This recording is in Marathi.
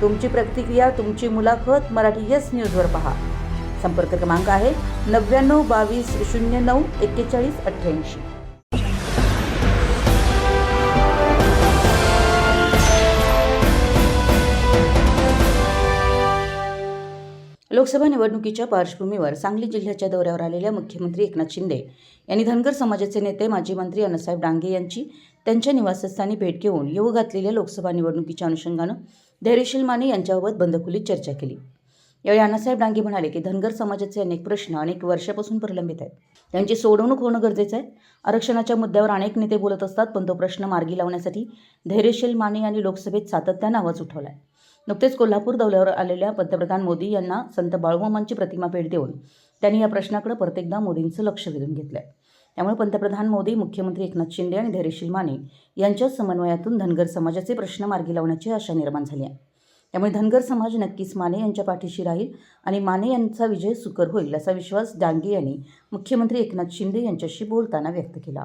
तुमची प्रतिक्रिया तुमची मुलाखत मराठी येस न्यूजवर पहा. संपर्क क्रमांक आहे नव्याण्णव बावीस शून्य नऊ एक्केचाळीस अठ्ठ्याऐंशी. लोकसभा निवडणुकीच्या पार्श्वभूमीवर सांगली जिल्ह्याच्या दौऱ्यावर आलेल्या मुख्यमंत्री एकनाथ शिंदे यांनी धनगर समाजाचे नेते माजी मंत्री अण्णासाहेब डांगे यांची त्यांच्या निवासस्थानी भेट घेऊन येऊ घातलेल्या लोकसभा निवडणुकीच्या अनुषंगानं धैर्यशील माने यांच्याबाबत बंदखोलीत चर्चा केली. यावेळी अण्णासाहेब डांगे म्हणाले की धनगर समाजाचे अनेक प्रश्न अनेक वर्षापासून प्रलंबित आहेत. त्यांची सोडवणूक होणं गरजेचं आहे. आरक्षणाच्या मुद्द्यावर अनेक नेते बोलत असतात पण तो प्रश्न मार्गी लावण्यासाठी धैर्यशील माने यांनी लोकसभेत सातत्यानं आवाज उठवला आहे नुकतेच कोल्हापूर दौऱ्यावर आलेल्या पंतप्रधान मोदी यांना संत बाळूमामांची प्रतिमा भेट देऊन त्यांनी या प्रश्नाकडे प्रत्येकदा मोदींचं लक्ष वेधून आहे त्यामुळे पंतप्रधान मोदी मुख्यमंत्री एकनाथ शिंदे आणि धैर्यशील माने यांच्या समन्वयातून धनगर समाजाचे प्रश्न मार्गी लावण्याची आशा निर्माण झाली आहे. त्यामुळे धनगर समाज नक्कीच माने यांच्या पाठीशी राहील आणि माने यांचा विजय सुकर होईल असा विश्वास डांगे यांनी मुख्यमंत्री एकनाथ शिंदे यांच्याशी बोलताना व्यक्त केला.